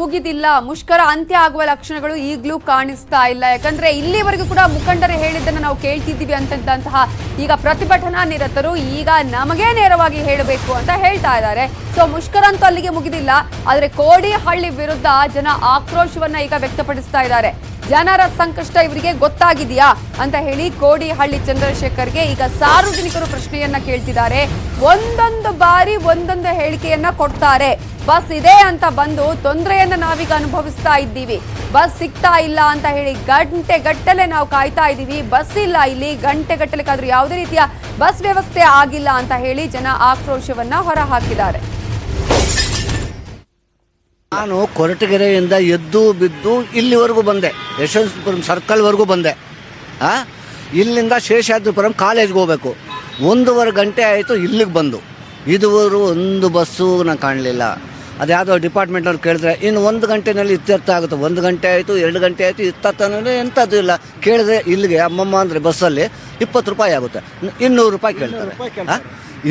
ಮುಗಿದಿಲ್ಲ. ಮುಷ್ಕರ ಅಂತ್ಯ ಆಗುವ ಲಕ್ಷಣಗಳು ಈಗಲೂ ಕಾಣಿಸ್ತಾ ಇಲ್ಲ. ಯಾಕಂದ್ರೆ ಇಲ್ಲಿವರೆಗೂ ಕೂಡ ಮುಖಂಡರು ಹೇಳಿದ್ದನ್ನು ನಾವು ಕೇಳ್ತಿದ್ದೀವಿ ಅಂತಂತಹ ಈಗ ಪ್ರತಿಭಟನಾ ನಿರತರು ಈಗ ನಮಗೇ ನೇರವಾಗಿ ಹೇಳಬೇಕು ಅಂತ ಹೇಳ್ತಾ ಇದ್ದಾರೆ. ಸೊ ಮುಷ್ಕರ ಅಂತೂ ಅಲ್ಲಿಗೆ ಮುಗಿದಿಲ್ಲ. ಆದರೆ ಕೋಡಿಹಳ್ಳಿ ವಿರುದ್ಧ ಜನ ಆಕ್ರೋಶವನ್ನ ಈಗ ವ್ಯಕ್ತಪಡಿಸ್ತಾ ಇದ್ದಾರೆ. ಜನರ ಸಂಕಷ್ಟ ಇವರಿಗೆ ಗೊತ್ತಾಗಿದೆಯಾ ಅಂತ ಹೇಳಿ ಕೋಡಿಹಳ್ಳಿ ಚಂದ್ರಶೇಖರ್ಗೆ ಈಗ ಸಾರ್ವಜನಿಕರು ಪ್ರಶ್ನೆಯನ್ನ ಕೇಳ್ತಿದ್ದಾರೆ. ಒಂದೊಂದು ಬಾರಿ ಒಂದೊಂದು ಹೇಳಿಕೆಯನ್ನ ಕೊಡ್ತಾರೆ. ಬಸ್ ಇದೆ ಅಂತ ಬಂದು ತೊಂದರೆಯನ್ನ ನಾವೀಗ ಅನುಭವಿಸ್ತಾ ಇದ್ದೀವಿ. ಬಸ್ ಸಿಗ್ತಾ ಇಲ್ಲ ಅಂತ ಹೇಳಿ ಗಂಟೆ ಗಟ್ಟಲೆ ನಾವು ಕಾಯ್ತಾ ಇದ್ದೀವಿ. ಬಸ್ ಇಲ್ಲ ಇಲ್ಲಿ, ಗಂಟೆ ಗಟ್ಟಲೆ ಕಾದ್ರೂ ಯಾವುದೇ ರೀತಿಯ ಬಸ್ ವ್ಯವಸ್ಥೆ ಆಗಿಲ್ಲ ಅಂತ ಹೇಳಿ ಜನ ಆಕ್ರೋಶವನ್ನ ಹೊರ ಹಾಕಿದ್ದಾರೆ ನಾನು ಕೊರಟಗೆರೆಯಿಂದ ಎದ್ದು ಬಿದ್ದು ಇಲ್ಲಿವರೆಗೂ ಬಂದೆ. ಯಶವಂತಪುರಂ ಸರ್ಕಲ್ವರೆಗೂ ಬಂದೆ. ಆ? ಇಲ್ಲಿಂದ ಶೇಷಾದ್ರಿಪುರಂ ಕಾಲೇಜ್ಗೆ ಹೋಗ್ಬೇಕು. ಒಂದೂವರೆ ಗಂಟೆ ಆಯಿತು ಇಲ್ಲಿಗೆ ಬಂದು. ಇದುವರೆಗೂ ಒಂದು ಬಸ್ಸು ನಾನು ಕಾಣಲಿಲ್ಲ. ಅದು ಯಾವುದೋ ಡಿಪಾರ್ಟ್ಮೆಂಟ್ನವ್ರು ಕೇಳಿದ್ರೆ ಇನ್ನು ಒಂದು ಗಂಟೆನಲ್ಲಿ ಇತ್ಯರ್ಥ ಆಗುತ್ತೆ. ಒಂದು ಗಂಟೆ ಆಯಿತು ಎರಡು ಗಂಟೆ ಆಯಿತು ಇತ್ತನೇ ಎಂಥದ್ದು ಇಲ್ಲ. ಕೇಳಿದ್ರೆ ಇಲ್ಲಿಗೆ ಅಮ್ಮಮ್ಮ ಅಂದರೆ ಬಸ್ಸಲ್ಲಿ ಇಪ್ಪತ್ತು ರೂಪಾಯಿ ಆಗುತ್ತೆ. ಇನ್ನೂರು ರೂಪಾಯಿ ಕೇಳ್ತಾರೆ?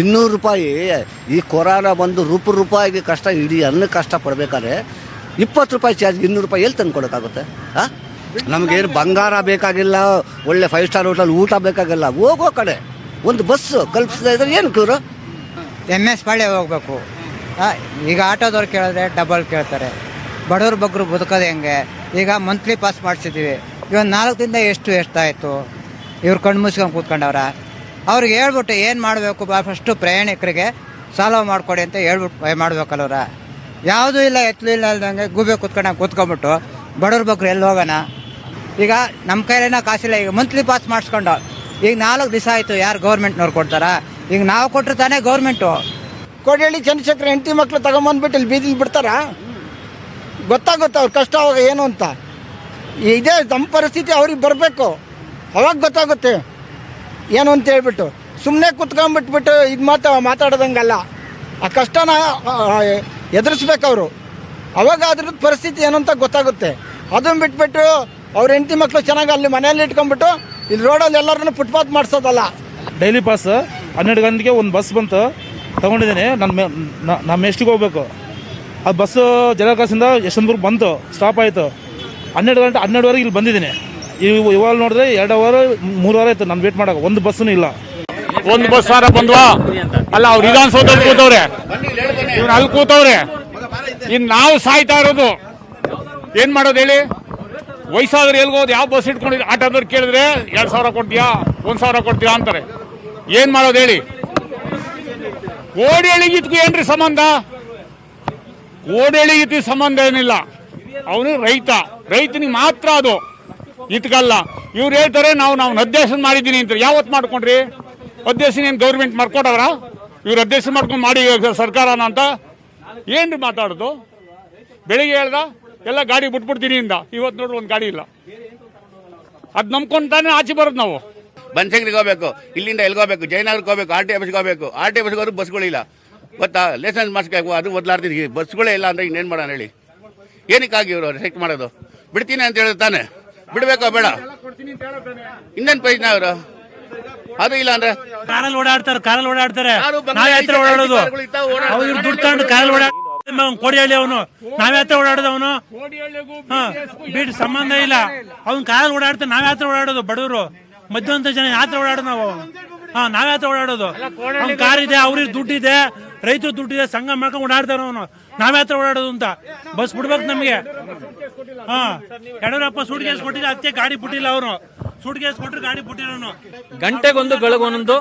ಇನ್ನೂರು ರೂಪಾಯಿ ಈ ಕೊರೋನಾ ಬಂದು ರೂಪ ರೂಪಾಯಿಗೆ ಕಷ್ಟ ಇಡೀ ಅನ್ನ ಕಷ್ಟ ಪಡಬೇಕಾದ್ರೆ ಇಪ್ಪತ್ತು ರೂಪಾಯಿ ಚಾರ್ಜ್ ಇನ್ನೂರು ರೂಪಾಯಿ ಎಲ್ಲಿ ತಂದು ಕೊಡೋಕ್ಕಾಗುತ್ತೆ? ಹಾಂ ನಮಗೇನು ಬಂಗಾರ ಬೇಕಾಗಿಲ್ಲ ಒಳ್ಳೆ ಫೈವ್ ಸ್ಟಾರ್ ಹೋಟೆಲ್ ಊಟ ಬೇಕಾಗಿಲ್ಲ ಹೋಗೋ ಕಡೆ. ಒಂದು ಬಸ್ ಕಲ್ಪಿಸ್ತಾ ಇದ್ರೆ ಏನು ಕ್ಯೂರು? ಎಂ ಎಸ್ ಪಾಳ್ಯ ಹೋಗ್ಬೇಕು. ಆ, ಈಗ ಆಟೋದವ್ರು ಕೇಳಿದ್ರೆ ಡಬಲ್ ಕೇಳ್ತಾರೆ. ಬಡವ್ರ ಬಗ್ಗರು ಬದುಕೋದು ಹೆಂಗೆ? ಈಗ ಮಂತ್ಲಿ ಪಾಸ್ ಮಾಡಿಸಿದ್ದೀವಿ ನಾಲ್ಕು ದಿನದ ಎಷ್ಟು ಎಷ್ಟಾಯಿತು? ಇವ್ರು ಕಣ್ಣು ಮುಚ್ಕೊಂಡು ಕೂತ್ಕೊಂಡವ್ರ. ಅವ್ರಿಗೆ ಹೇಳ್ಬಿಟ್ಟು ಏನು ಮಾಡಬೇಕು? ಫಸ್ಟು ಪ್ರಯಾಣಿಕರಿಗೆ ಸಾಲ ಮಾಡಿಕೊಡಿ ಅಂತ ಹೇಳ್ಬಿಟ್ಟು ಮಾಡ್ಬೇಕಲ್ಲವ್ರ ಯಾವುದೂ ಇಲ್ಲ ಎತ್ತಲು ಇಲ್ಲ ಇಲ್ದಂಗೆ ಗೂಬೆ ಕೂತ್ಕೊಂಡು ಕೂತ್ಕೊಂಡ್ಬಿಟ್ಟು ಬಡವ್ರ ಬಗ್ಗರು ಎಲ್ಲಿ ಹೋಗೋಣ? ಈಗ ನಮ್ಮ ಕೈಲೇನೋ ಕಾಸಿಲ್ಲ. ಈಗ ಮಂತ್ಲಿ ಪಾಸ್ ಮಾಡಿಸ್ಕೊಂಡು ಈಗ ನಾಲ್ಕು ದಿವಸ ಆಯಿತು ಯಾರು ಗೌರ್ಮೆಂಟ್ನವ್ರು ಕೊಡ್ತಾರಾ? ಈಗ ನಾವು ಕೊಟ್ಟರು ತಾನೇ ಗೌರ್ಮೆಂಟು ಕೋಡಿಹಳ್ಳಿ ಚಂದ್ರಶೇಖರ್ ಹೆಂಡತಿ ಮಕ್ಳು ತಗೊಂಬಂದ್ಬಿಟ್ಟು ಇಲ್ಲಿ ಬೀದಿಲಿ ಬಿಡ್ತಾರ? ಗೊತ್ತಾಗುತ್ತೆ ಅವ್ರ ಕಷ್ಟ ಅವಾಗ ಏನು ಅಂತ. ಇದೇ ನಮ್ಮ ಪರಿಸ್ಥಿತಿ ಅವ್ರಿಗೆ ಬರಬೇಕು. ಅವಾಗ ಗೊತ್ತಾಗುತ್ತೆ ಏನು ಅಂತ ಹೇಳ್ಬಿಟ್ಟು. ಸುಮ್ಮನೆ ಕುತ್ಕೊಂಡ್ಬಿಟ್ಬಿಟ್ಟು ಇದು ಮಾತಾ ಮಾತಾಡೋದಂಗಲ್ಲ. ಆ ಕಷ್ಟನ ಎದುರಿಸ್ಬೇಕು ಅವರು. ಅವಾಗ ಅದ್ರ ಪರಿಸ್ಥಿತಿ ಏನು ಅಂತ ಗೊತ್ತಾಗುತ್ತೆ. ಅದನ್ನು ಬಿಟ್ಬಿಟ್ಟು ಅವ್ರ ಹೆಂಡತಿ ಮಕ್ಕಳು ಚೆನ್ನಾಗಿ ಅಲ್ಲಿ ಮನೆಯಲ್ಲಿ ಇಟ್ಕೊಂಡ್ಬಿಟ್ಟು ಇಲ್ಲಿ ರೋಡಲ್ಲಿ ಎಲ್ಲರನ್ನೂ ಫುಟ್ಪಾತ್ ಮಾಡಿಸೋದಲ್ಲ. ಡೈಲಿ ಪಾಸ್ ಹನ್ನೆರಡು ಗಂಟೆಗೆ ಒಂದು ಬಸ್ ಬಂತು. ತೊಗೊಂಡಿದ್ದೀನಿ. ನನ್ನ ಮೆ ನಮ್ಮ ಎಷ್ಟಿಗೆ ಹೋಗ್ಬೇಕು. ಆ ಬಸ್ಸು ಜಲಕಾಸಿಂದ ಯಶವಂತಪುರ ಬಂತು. ಸ್ಟಾಪ್ ಆಯಿತು. ಹನ್ನೆರಡು ಗಂಟೆ ಹನ್ನೆರಡುವರೆಗೆ ಇಲ್ಲಿ ಬಂದಿದ್ದೀನಿ. ಇವು ಇವಾಗ ನೋಡಿದ್ರೆ ಎರಡು ಅವರ್ ಮೂರು ಅವರ್ ಆಯ್ತು. ನಾನು ವೇಟ್ ಮಾಡೋಕೆ. ಒಂದು ಬಸ್ಸೂ ಇಲ್ಲ. ಒಂದು ಬಸ್ ಸಾರ ಬಂದ್ವಾ? ಅಲ್ಲ, ಅವ್ರು ವಿಧಾನಸೌಧದಲ್ಲಿ ಕೂತವ್ರೆ. ಇವ್ರು ಅಲ್ಲಿ ಕೂತವ್ರೆ. ಇನ್ ನಾವು ಸಾಯ್ತಾ ಇರೋದು. ಏನ್ ಮಾಡೋದು ಹೇಳಿ? ವಯಸ್ಸಾದ್ರೆ ಎಲ್ಗೋದು ಯಾವ ಬಸ್ ಇಟ್ಕೊಂಡಿದ್ರೆ ಆಟೋದವ್ರು ಕೇಳಿದ್ರೆ, ಎರಡು ಸಾವಿರ ಕೊಡ್ತೀಯಾ, ಒಂದು ಸಾವಿರ ಕೊಡ್ತೀಯಾ ಅಂತಾರೆ. ಏನ್ ಮಾಡೋದು ಹೇಳಿ? ಕೋಡಿಹಳ್ಳಿಗೆ ಇದಕ್ಕೂ ಏನ್ರಿ ಸಂಬಂಧ? ಕೋಡಿ ಇದಕ್ಕೆ ಸಂಬಂಧ ಏನಿಲ್ಲ. ಅವನು ರೈತ. ರೈತನಿಗೆ ಮಾತ್ರ ಅದು. ಇತ್ಕಲ್ಲ. ಇವ್ರು ಹೇಳ್ತಾರೆ, ನಾವು ನಾವು ಅಧ್ಯಕ್ಷನ ಮಾಡಿದ್ದೀನಿ ಅಂತ ಯಾವತ್ತು ಮಾಡ್ಕೊಂಡ್ರಿ? ಅಧ್ಯಕ್ಷನ ಏನು ಗೌರ್ಮೆಂಟ್ ಮಾಡ್ಕೊಡವ್ರ? ಇವ್ರು ಅಧ್ಯಕ್ಷ ಮಾಡ್ಕೊಂಡು ಮಾಡಿ ಸರ್ಕಾರನ ಅಂತ? ಏನ್ರಿ ಮಾತಾಡೋದು? ಬೆಳಿಗ್ಗೆ ಹೇಳ್ದ, ಎಲ್ಲ ಗಾಡಿ ಬಿಟ್ಬಿಡ್ತೀನಿ ಇಂದ. ಇವತ್ತು ನೋಡ್ರಿ ಒಂದು ಗಾಡಿ ಇಲ್ಲ. ಅದು ನಂಬ್ಕೊಂಡು ತಾನೇ ಆಚೆ ಬರೋದು ನಾವು. ಬನಶಂಕರಿಗೆ ಹೋಗ್ಬೇಕು ಇಲ್ಲಿಂದ ಎಲ್ಲಿಗೆ ಹೋಗ್ಬೇಕು ಜಯನಗರಕ್ಕೆ ಹೋಗ್ಬೇಕು ಆರ್ ಟಿ ಆಫೀಸ್ಗೆ ಹೋಗ್ಬೇಕು. ಆರ್ ಟಿ ಆಫೀಸ್ಗೆ ಹೋದ್ರೆ ಬಸ್ಗಳಿಲ್ಲ ಗೊತ್ತಾ? ಲೈಸೆನ್ಸ್ ಮಾಡಿಸ್ಬೇಕು ಅದು ಬದಲಾಡ್ತಿದ್ದೀವಿ ಬಸ್ಗಳೇ ಇಲ್ಲ ಅಂದ್ರೆ ಇನ್ನೇನು ಮಾಡೋಣ ಹೇಳಿ? ಏನಕ್ಕಾಗಿ ಇವರು ಸೆಕ್ ಮಾಡೋದು? ಬಿಡ್ತೀನಿ ಅಂತ ಹೇಳಿದ್ರು ತಾನೆ. ಬಿಡಬೇಕೋ ಬೇಡ? ಇನ್ನೇನು ಪ್ರಯತ್ನ ಅವರು ಅದು ಇಲ್ಲ ಅಂದ್ರೆ? ಕಾರಲ್ಲಿ ಓಡಾಡ್ತಾರೆ ಕಾರಲ್ಲಿ ಓಡಾಡ್ತಾರೆ. ನಾವ್ ಓಡಾಡೋದು. ಅವ್ರು ದುಡ್ಡು ತಗೊಂಡು ಕಾರಲ್ಲಿ ಓಡಾಡ ಕೋಡಿಹಳ್ಳಿ ಅವನು. ನಾವೇ ಹತ್ರ ಓಡಾಡೋದು ಅವನು ಹಾ ಬಿಡ್ ಸಂಬಂಧ ಇಲ್ಲ. ಅವ್ನು ಕಾರಲ್ಲಿ ಓಡಾಡ್ತಾರೆ ನಾವೇ ಹತ್ರ ಓಡಾಡೋದು ಬಡವರು. ಮಧ್ಯವಂತ ಜನ ಯಾತ್ರ ಓಡಾಡೋದು ನಾವು? ಹಾ ನಾವ್ ಯಾತ್ರ ಓಡಾಡೋದು. ಅವ್ನ್ ಕಾರ್ ಇದೆ ಅವ್ರಿಗೆ ದುಡ್ಡಿದೆ ರೈತರು ದುಡ್ಡಿದೆ ಸಂಘ ಮಾಡ್ಕೊಂಡು ಓಡಾಡ್ತಾರ ಅವನು. ನಾವ್ ಯಾತ್ರ ಓಡಾಡೋದು ಅಂತ. ಬಸ್ ಬಿಡ್ಬೇಕು ನಮ್ಗೆ. ಹಾ ಯಡಿಯೂರಪ್ಪ ಸೂಟ್ ಕೇಸ್ ಕೊಟ್ಟಿದ್ರೆ ಅದಕ್ಕೆ ಗಾಡಿ ಬಿಟ್ಟಿಲ್ಲ ಅವನು. ಕೇಸ್ ಕೊಟ್ಟರೆ ಗಾಡಿ ಗಂಟೆಗೊಂದು ಗಳಿಗೊಂದೊಂದು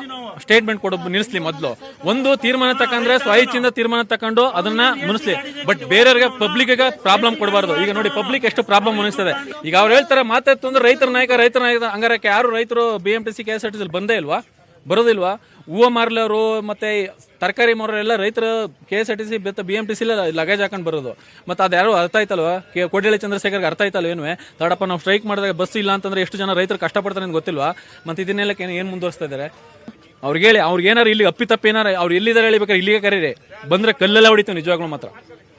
ಸ್ಟೇಟ್ಮೆಂಟ್ ಕೊಡ ನಿಲ್ಲಿಸ್ಲಿ ಮೊದಲು. ಒಂದು ತೀರ್ಮಾನ ತಕೊಂಡ್ರೆ ಸ್ವಯಿಚ್ಛಿಂದ ತೀರ್ಮಾನ ತಕೊಂಡು ಅದನ್ನ ಮುನಿಸ್ಲಿ ಬಟ್ ಬೇರೆಯವ್ರಿಗೆ ಪಬ್ಲಿಕ್ ಪ್ರಾಬ್ಲಮ್ ಕೊಡಬಾರ್ದು. ಈಗ ನೋಡಿ ಪಬ್ಲಿಕ್ ಎಷ್ಟು ಪ್ರಾಬ್ಲಮ್ ಮುನಿಸ್ತದೆ ಈಗ ಅವ್ರು ಹೇಳ್ತಾರೆ ಮಾತಾಡ್ತು ಅಂದ್ರೆ ರೈತರ ನಾಯಕ ರೈತರ ನಾಯಕ ಹಂಗಾರಕ್ಕೆ ಯಾರು ರೈತರು B M T C K S R T ಬಂದೇ ಇಲ್ವಾ? ಬರೋದಿಲ್ವಾ? ಹೂವು ಮಾರ್ಲವರು ಮತ್ತೆ ತರಕಾರಿ ಮಾರೋರೆಲ್ಲ ರೈತರು K S R T C ಬೆತ್ತ B M T C luggage ಹಾಕೊಂಡು ಬರೋದು. ಮತ್ತೆ ಅದು ಯಾರು ಅರ್ಥ ಆಯ್ತಲ್ವಾ? ಕೆ ಚಂದ್ರಶೇಖರ್ ಚಂದ್ರಶೇಖರ್ಗೆ ಅರ್ಥ ಆಯ್ತಲ್ಲ ಏನು ತಡಪ್ಪ ನಾವು ಸ್ಟ್ರೈಕ್ ಮಾಡಿದಾಗ ಬಸ್ ಇಲ್ಲ ಅಂತಂದ್ರೆ ಎಷ್ಟು ಜನ ರೈತರು ಕಷ್ಟಪಡ್ತಾರೆ ಅಂತ ಗೊತ್ತಿಲ್ವಾ? ಮತ್ತೆ ಇದನ್ನೆಲ್ಲ ಏನು ಮುಂದುವರಿಸ್ತಾ ಇದ್ದಾರೆ ಅವ್ರಿಗೆ ಹೇಳಿ, ಅವ್ರಿಗೆ ಏನಾರು ಇಲ್ಲಿ ಅಪ್ಪಿ ತಪ್ಪಿ ಏನಾರ ಅವ್ರು ಎಲ್ಲಿದ್ದಾರೆ ಹೇಳಬೇಕಾರೆ ಇಲ್ಲಿಗೆ ಕರೀರಿ. ಬಂದ್ರೆ ಕಲ್ಲೆಲ್ಲ ಹೊಡಿತೀವಿ ನಿಜವಾಗ್ಲೂ ಮಾತ್ರ.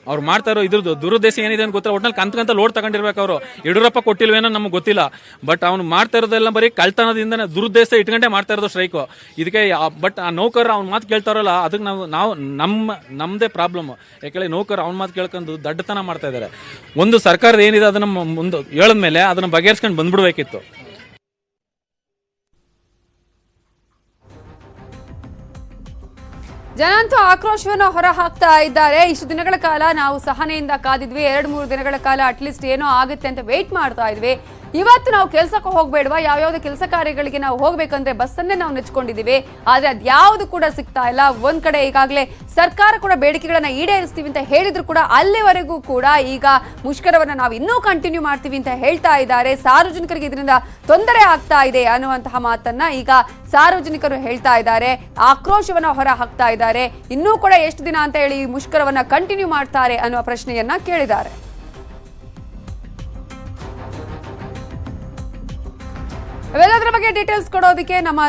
ಅವ್ರು ಮಾಡ್ತಾ ಇರೋ ಇದ್ರದ್ದು ದುರುದ್ದೇಶ ಏನಿದೆ ಅಂತ ಗೊತ್ತಿಲ್ಲ. ಒಟ್ನಲ್ಲಿ ಕಂತ ಕಂತ ಲೋಡ್ ತಗೊಂಡಿರ್ಬೇಕು ಅವರು. ಯಡಿಯೂರಪ್ಪ ಕೊಟ್ಟಿಲ್ವೇನೋ ನಮ್ಗೆ ಗೊತ್ತಿಲ್ಲ. ಬಟ್ ಅವ್ನು ಮಾಡ್ತಾ ಇರೋದೆಲ್ಲ ಬರೀ ಕಳ್ತನದಿಂದ ದುರುದ್ದೇಶ ಇಟ್ಕೊಂಡೆ ಮಾಡ್ತಾ ಇರೋದು ಸ್ಟ್ರೈಕು ಇದಕ್ಕೆ ಬಟ್ ಆ ನೌಕರ ಅವ್ನ ಮಾತು ಕೇಳ್ತಾರಲ್ಲ ಅದಕ್ಕೆ ನಾವು ನಾವು ನಮ್ಮ ನಮ್ಮದೇ ಪ್ರಾಬ್ಲಮ್ ಯಾಕಂದ್ರೆ ನೌಕರ ಅವ್ನ ಮಾತು ಕೇಳ್ಕೊಂಡು ದಡ್ಡತನ ಮಾಡ್ತಾ ಇದ್ದಾರೆ ಒಂದು ಸರ್ಕಾರದ ಏನಿದೆ ಅದನ್ನ ಮುಂದೆ ಹೇಳಿದ್ಮೇಲೆ ಅದನ್ನ ಬಗೆಹರಿಸ್ಕೊಂಡು ಬಂದ್ಬಿಡ್ಬೇಕಿತ್ತು. ಜನ ಅಂತೂ ಆಕ್ರೋಶವನ್ನು ಹೊರ ಹಾಕ್ತಾ ಇದ್ದಾರೆ. ಇಷ್ಟು ದಿನಗಳ ಕಾಲ ನಾವು ಸಹನೆಯಿಂದ ಕಾದಿದ್ವಿ. ಎರಡು, ಮೂರು ದಿನಗಳ ಕಾಲ ಅಟ್ಲೀಸ್ಟ್ ಏನೋ ಆಗುತ್ತೆ ಅಂತ ವೇಟ್ ಮಾಡ್ತಾ ಇದ್ವಿ. ಇವತ್ತು ನಾವು ಕೆಲಸಕ್ಕೆ ಹೋಗ್ಬೇಡ್ವಾ? ಯಾವ್ಯಾವ್ದು ಕೆಲಸ ಕಾರ್ಯಗಳಿಗೆ ನಾವು ಹೋಗ್ಬೇಕಂದ್ರೆ ಬಸ್ಸನ್ನೇ ನಾವು ನೆಚ್ಕೊಂಡಿದೀವಿ ಆದ್ರೆ ಅದ್ಯಾವುದು ಕೂಡ ಸಿಗ್ತಾ ಇಲ್ಲ. ಒಂದ್ ಕಡೆ ಈಗಾಗಲೇ ಸರ್ಕಾರ ಕೂಡ ಬೇಡಿಕೆಗಳನ್ನ ಈಡೇರಿಸ್ತೀವಿ ಅಂತ ಹೇಳಿದ್ರು ಕೂಡ ಅಲ್ಲಿವರೆಗೂ ಕೂಡ ಈಗ ಮುಷ್ಕರವನ್ನ ನಾವು ಇನ್ನೂ ಕಂಟಿನ್ಯೂ ಮಾಡ್ತೀವಿ ಅಂತ ಹೇಳ್ತಾ ಇದ್ದಾರೆ. ಸಾರ್ವಜನಿಕರಿಗೆ ಇದರಿಂದ ತೊಂದರೆ ಆಗ್ತಾ ಇದೆ ಅನ್ನುವಂತಹ ಮಾತನ್ನ ಈಗ ಸಾರ್ವಜನಿಕರು ಹೇಳ್ತಾ ಇದ್ದಾರೆ. ಆಕ್ರೋಶವನ್ನ ಹೊರ ಹಾಕ್ತಾ ಇದ್ದಾರೆ. ಇನ್ನೂ ಕೂಡ ಎಷ್ಟು ದಿನ ಅಂತ ಹೇಳಿ ಈ ಮುಷ್ಕರವನ್ನ ಕಂಟಿನ್ಯೂ ಮಾಡ್ತಾರೆ ಅನ್ನುವ ಪ್ರಶ್ನೆಯನ್ನ ಕೇಳಿದ್ದಾರೆ. ಇವೆಲ್ಲದರ ಬಗ್ಗೆ ಡೀಟೇಲ್ಸ್ ಕೊಡೋದಕ್ಕೆ ನಮ್ಮ